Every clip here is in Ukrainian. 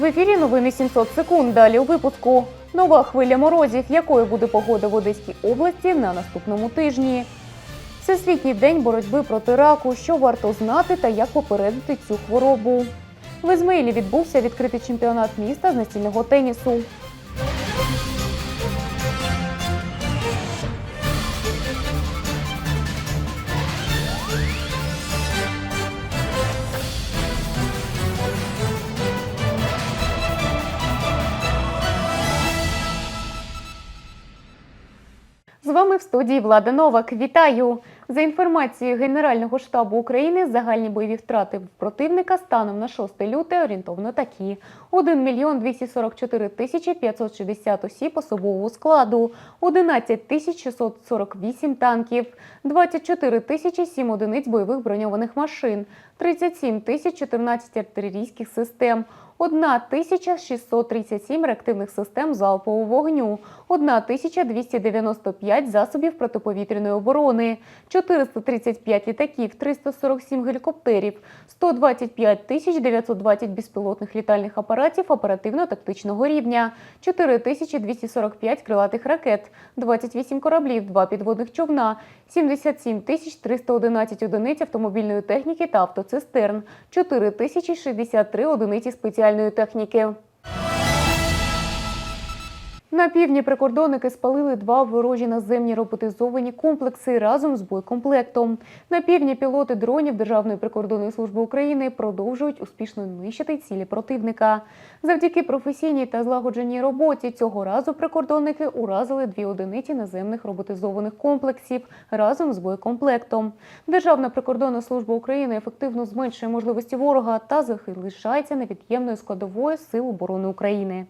В ефірі новини 700 секунд. Далі у випуску. Нова хвиля морозів. Якою буде погода в Одеській області на наступному тижні? Всесвітній день боротьби проти раку. Що варто знати та як попередити цю хворобу? В Ізмаїлі відбувся відкритий чемпіонат міста з настільного тенісу. Вами в студії Влада Новак. Вітаю! За інформацією Генерального штабу України, загальні бойові втрати противника станом на 6 люте орієнтовно такі: 1 мільйон 244 тисячі 560 осіб особового складу, 11 тисяч 648 танків, 24 тисячі 7 одиниць бойових броньованих машин, 37 тисяч 14 артилерійських систем, 1637 реактивних систем залпового вогню, 1295 засобів протиповітряної оборони, 435 літаків, 347 гелікоптерів, 125 тисяч 920 безпілотних літальних апаратів оперативно-тактичного рівня, 4245 крилатих ракет, 28 кораблів, 2 підводних човна, 77 тисяч 311 одиниць автомобільної техніки та автоцистерн, 4 тисячі 63 одиниці техніки. На півдні прикордонники спалили два ворожі наземні роботизовані комплекси разом з боєкомплектом. На півдні пілоти дронів Державної прикордонної служби України продовжують успішно нищити цілі противника. Завдяки професійній та злагодженій роботі цього разу прикордонники уразили дві одиниці наземних роботизованих комплексів разом з боєкомплектом. Державна прикордонна служба України ефективно зменшує можливості ворога та залишається невід'ємною складовою сил оборони України.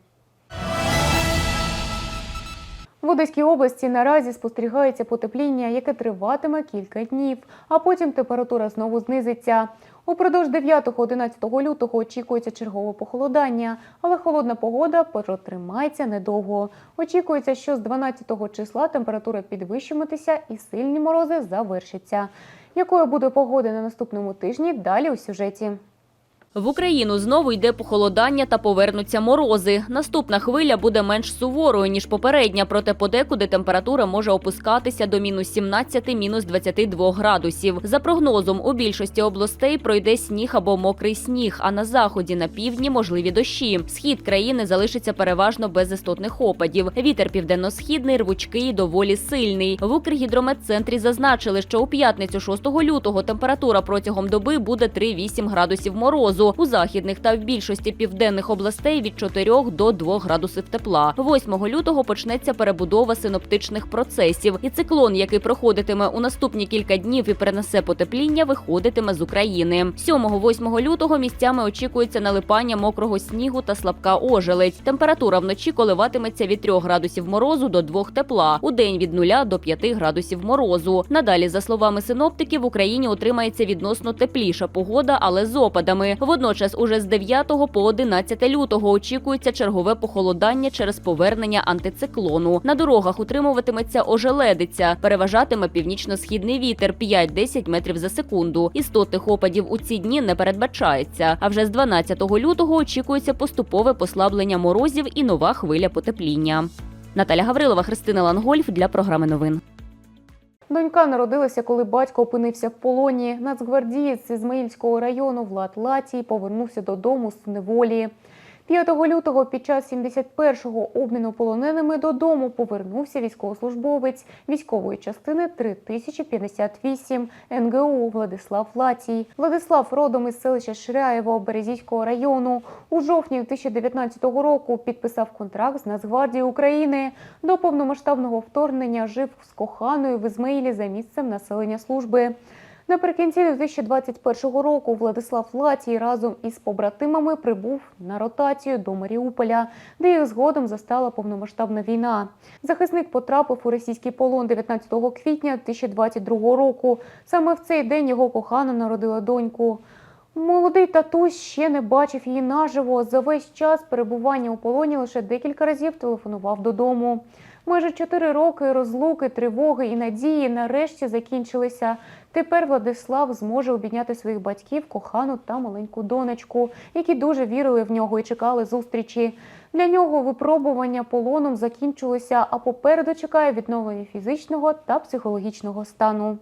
В Одеській області наразі спостерігається потепління, яке триватиме кілька днів, а потім температура знову знизиться. Упродовж 9-11 лютого очікується чергове похолодання, але холодна погода протримається недовго. Очікується, що з 12 числа температура підвищуватися і сильні морози завершаться. Якою буде погода на наступному тижні? Далі у сюжеті. В Україну знову йде похолодання та повернуться морози. Наступна хвиля буде менш суворою, ніж попередня, проте подекуди температура може опускатися до мінус 17, мінус 22 градусів. За прогнозом, у більшості областей пройде сніг або мокрий сніг, а на заході на півдні можливі дощі. Схід країни залишиться переважно без істотних опадів. Вітер південно-східний, рвучкий і доволі сильний. В Укргідрометцентрі зазначили, що у п'ятницю 6 лютого температура протягом доби буде 3-8 градусів морозу. У західних та в більшості південних областей від 4 до 2 градусів тепла. 8 лютого почнеться перебудова синоптичних процесів, і циклон, який проходитиме у наступні кілька днів і принесе потепління, виходитиме з України. 7-8 лютого місцями очікується налипання мокрого снігу та слабка ожеледь. Температура вночі коливатиметься від 3 градусів морозу до 2 тепла, у день від 0 до 5 градусів морозу. Надалі, за словами синоптиків, в Україні отримається відносно тепліша погода, але з опадами. Водночас, уже з 9 по 11 лютого очікується чергове похолодання через повернення антициклону. На дорогах утримуватиметься ожеледиця, переважатиме північно-східний вітер 5-10 метрів за секунду. Істотних опадів у ці дні не передбачається. А вже з 12 лютого очікується поступове послаблення морозів і нова хвиля потепління. Наталя Гаврилова, Христина Лангольф для програми новин. Донька народилася, коли батько опинився в полоні. Нацгвардієць з Ізмаїльського району Влад Латій повернувся додому з неволі. 5 лютого під час 71-го обміну полоненими додому повернувся військовослужбовець військової частини 3058 НГУ Владислав Латій. Владислав родом із селища Ширяєво Березійського району. У жовтні 2019 року підписав контракт з Нацгвардією України. До повномасштабного вторгнення жив з коханою в Ізмаїлі за місцем населення служби. Наприкінці 2021 року Владислав Латій разом із побратимами прибув на ротацію до Маріуполя, де їх згодом застала повномасштабна війна. Захисник потрапив у російський полон 19 квітня 2022 року. Саме в цей день його кохана народила доньку. Молодий татусь ще не бачив її наживо. За весь час перебування у полоні лише декілька разів телефонував додому. Майже чотири роки розлуки, тривоги і надії нарешті закінчилися. Тепер Владислав зможе обійняти своїх батьків, кохану та маленьку донечку, які дуже вірили в нього і чекали зустрічі. Для нього випробування полоном закінчилися, а попереду чекає відновлення фізичного та психологічного стану.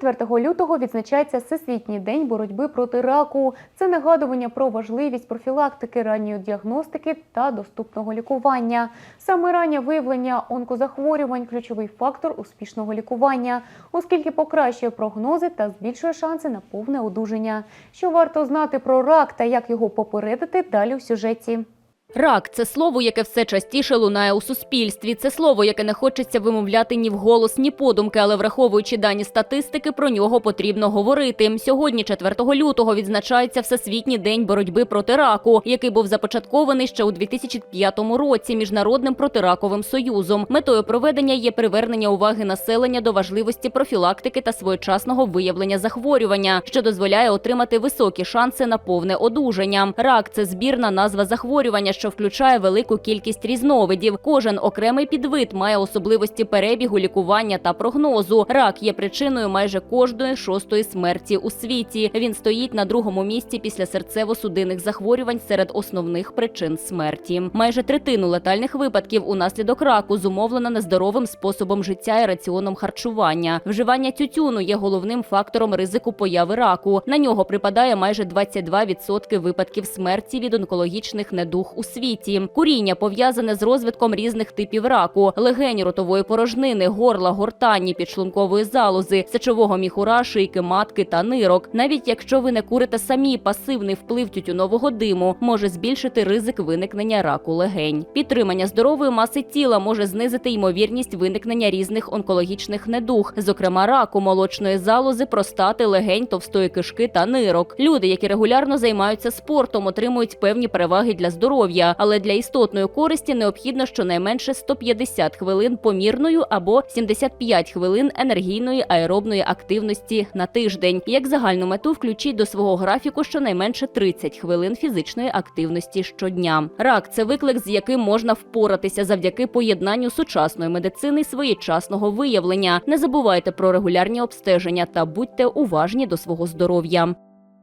4 лютого відзначається Всесвітній день боротьби проти раку. Це нагадування про важливість профілактики, ранньої діагностики та доступного лікування. Саме раннє виявлення онкозахворювань ключовий фактор успішного лікування, оскільки покращує прогнози та збільшує шанси на повне одужання. Що варто знати про рак та як його попередити далі у сюжеті. Рак це слово, яке все частіше лунає у суспільстві. Це слово, яке не хочеться вимовляти ні вголос, ні подумки, але враховуючи дані статистики, про нього потрібно говорити. Сьогодні, 4 лютого, відзначається Всесвітній день боротьби проти раку, який був започаткований ще у 2005 році міжнародним протираковим союзом. Метою проведення є привернення уваги населення до важливості профілактики та своєчасного виявлення захворювання, що дозволяє отримати високі шанси на повне одужання. Рак це збірна назва захворювання, що включає велику кількість різновидів. Кожен окремий підвид має особливості перебігу, лікування та прогнозу. Рак є причиною майже кожної шостої смерті у світі. Він стоїть на другому місці після серцево-судинних захворювань серед основних причин смерті. Майже третину летальних випадків унаслідок раку зумовлено нездоровим способом життя і раціоном харчування. Вживання тютюну є головним фактором ризику появи раку. На нього припадає майже 22% випадків смерті від онкологічних недуг у світі. Куріння пов'язане з розвитком різних типів раку: легень, ротової порожнини, горла, гортані, підшлункової залози, сечового міхура, шийки, матки та нирок. Навіть якщо ви не курите самі, пасивний вплив тютюнового диму може збільшити ризик виникнення раку легень. Підтримання здорової маси тіла може знизити ймовірність виникнення різних онкологічних недуг, зокрема раку молочної залози, простати, легень, товстої кишки та нирок. Люди, які регулярно займаються спортом, отримують певні переваги для здоров'я, але для істотної користі необхідно щонайменше 150 хвилин помірною або 75 хвилин енергійної аеробної активності на тиждень. Як загальну мету включіть до свого графіку щонайменше 30 хвилин фізичної активності щодня. Рак це виклик, з яким можна впоратися завдяки поєднанню сучасної медицини своєчасного виявлення. Не забувайте про регулярні обстеження та будьте уважні до свого здоров'я.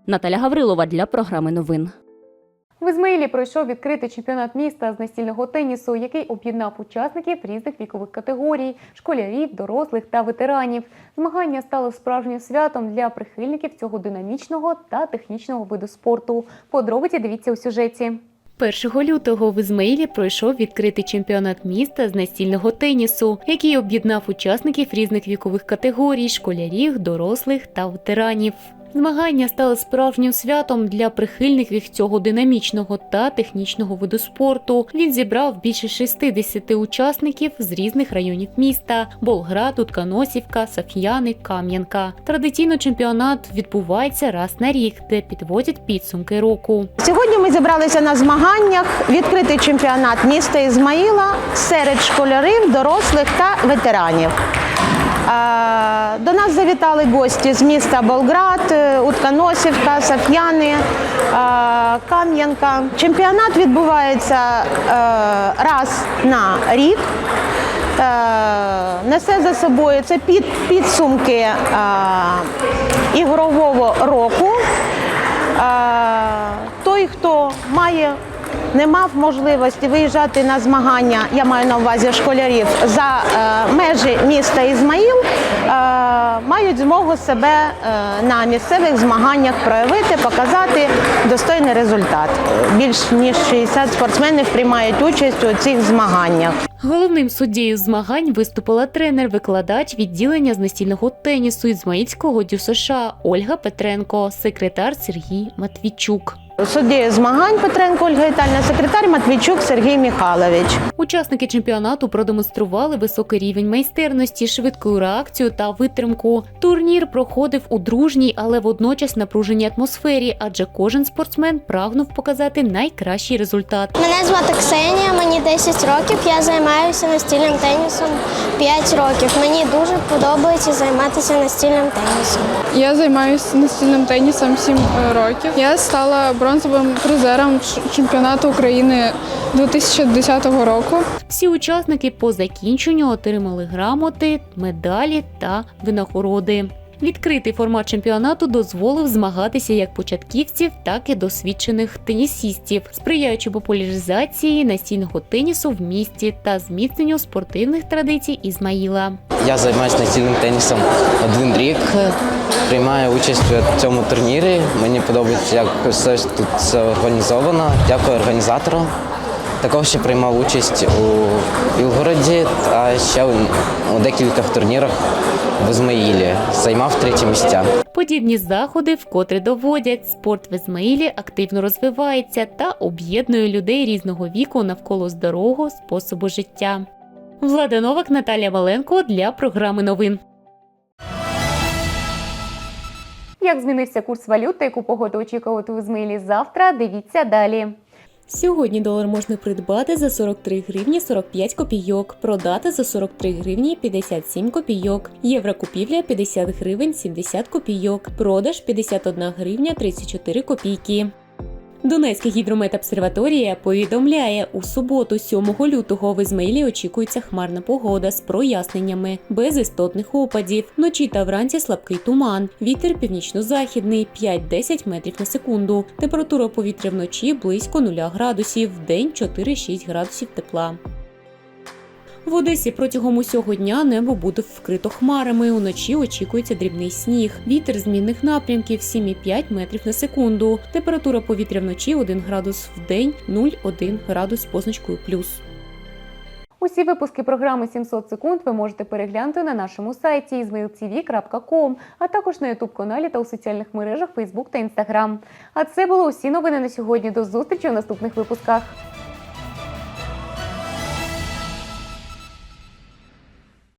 Наталя Гаврилова для програми новин. В Ізмаїлі пройшов відкритий чемпіонат міста з настільного тенісу, який об'єднав учасників різних вікових категорій школярів, дорослих та ветеранів. Змагання стали справжнім святом для прихильників цього динамічного та технічного виду спорту. Подробиці дивіться у сюжеті. 1 лютого в Ізмаїлі пройшов відкритий чемпіонат міста з настільного тенісу, який об'єднав учасників різних вікових категорій школярів, дорослих та ветеранів. Змагання стали справжнім святом для прихильників цього динамічного та технічного виду спорту. Він зібрав більше 60 учасників з різних районів міста: Болград, Утканосівка, Саф'яни, Кам'янка. Традиційно чемпіонат відбувається раз на рік, де підводять підсумки року. Сьогодні ми зібралися на змаганнях відкритий чемпіонат міста Ізмаїла серед школярів, дорослих та ветеранів. До нас завітали гості з міста Болград, е, Утканосівка, Саф'яни, е, Кам'янка. Чемпіонат відбувається е, раз на рік. Несе за собою це під, підсумки ігрового року. Той, хто має, не мав можливості виїжджати на змагання, я маю на увазі школярів за межі міста Ізмаїл, мають змогу себе е, на місцевих змаганнях проявити, показати достойний результат. Більш ніж 60 спортсменів приймають участь у цих змаганнях. Головним суддєю змагань виступила тренер-викладач відділення з настільного тенісу Ізмаїльського ДЮСШ Ольга Петренко, секретар Сергій Матвійчук. Суддєю змагань Петренко Ольга Вітальна, секретар Матвійчук Сергій Михайлович. Учасники чемпіонату продемонстрували високий рівень майстерності, швидку реакцію та витримку. Турнір проходив у дружній, але водночас напруженій атмосфері, адже кожен спортсмен прагнув показати найкращий результат. Мене звати Ксенія, мені 10 років. Я займаюся настільним тенісом 5 років. Мені дуже подобається займатися настільним тенісом. Я займаюся настільним тенісом 7 років. Я стала бронзовим призером чемпіонату України 2010 року. Всі учасники по закінченню отримали грамоти, медалі та винагороди. Відкритий формат чемпіонату дозволив змагатися як початківців, так і досвідчених тенісістів, сприяючи популяризації настільного тенісу в місті та зміцненню спортивних традицій Ізмаїла. Я займаюся настільним тенісом один рік. Приймаю участь у цьому турнірі. Мені подобається, як все тут все організовано. Дякую організатору. Також ще приймав участь у Білгороді та ще у, декількох турнірах в Ізмаїлі. Займав треті місця. Подібні заходи вкотре доводять, спорт в Ізмаїлі активно розвивається та об'єднує людей різного віку навколо здорового способу життя. Влада Новак, Наталія Маленко для програми новин. Як змінився курс валюти, яку погоду очікувати у Змилі завтра? Дивіться далі. Сьогодні долар можна придбати за 43 гривні 45 копійок, продати за 43 гривні 57 копійок, єврокупівля 50 гривень 70 копійок, продаж 51 гривня 34 копійки. Донецька гідрометобсерваторія повідомляє, у суботу, 7 лютого, в Ізмаїлі очікується хмарна погода з проясненнями, без істотних опадів. Вночі та вранці слабкий туман. Вітер північно-західний 5-10 метрів на секунду. Температура повітря вночі близько 0 градусів, в день 4-6 градусів тепла. В Одесі протягом усього дня небо буде вкрито хмарами. Уночі очікується дрібний сніг. Вітер змінних напрямків 7,5 метрів на секунду. Температура повітря вночі 1 градус в день, 0,1 градус позначкою плюс. Усі випуски програми 700 секунд ви можете переглянути на нашому сайті izmailtv.com, а також на ютуб каналі та у соціальних мережах Facebook та Instagram. А це були усі новини на сьогодні. До зустрічі у наступних випусках.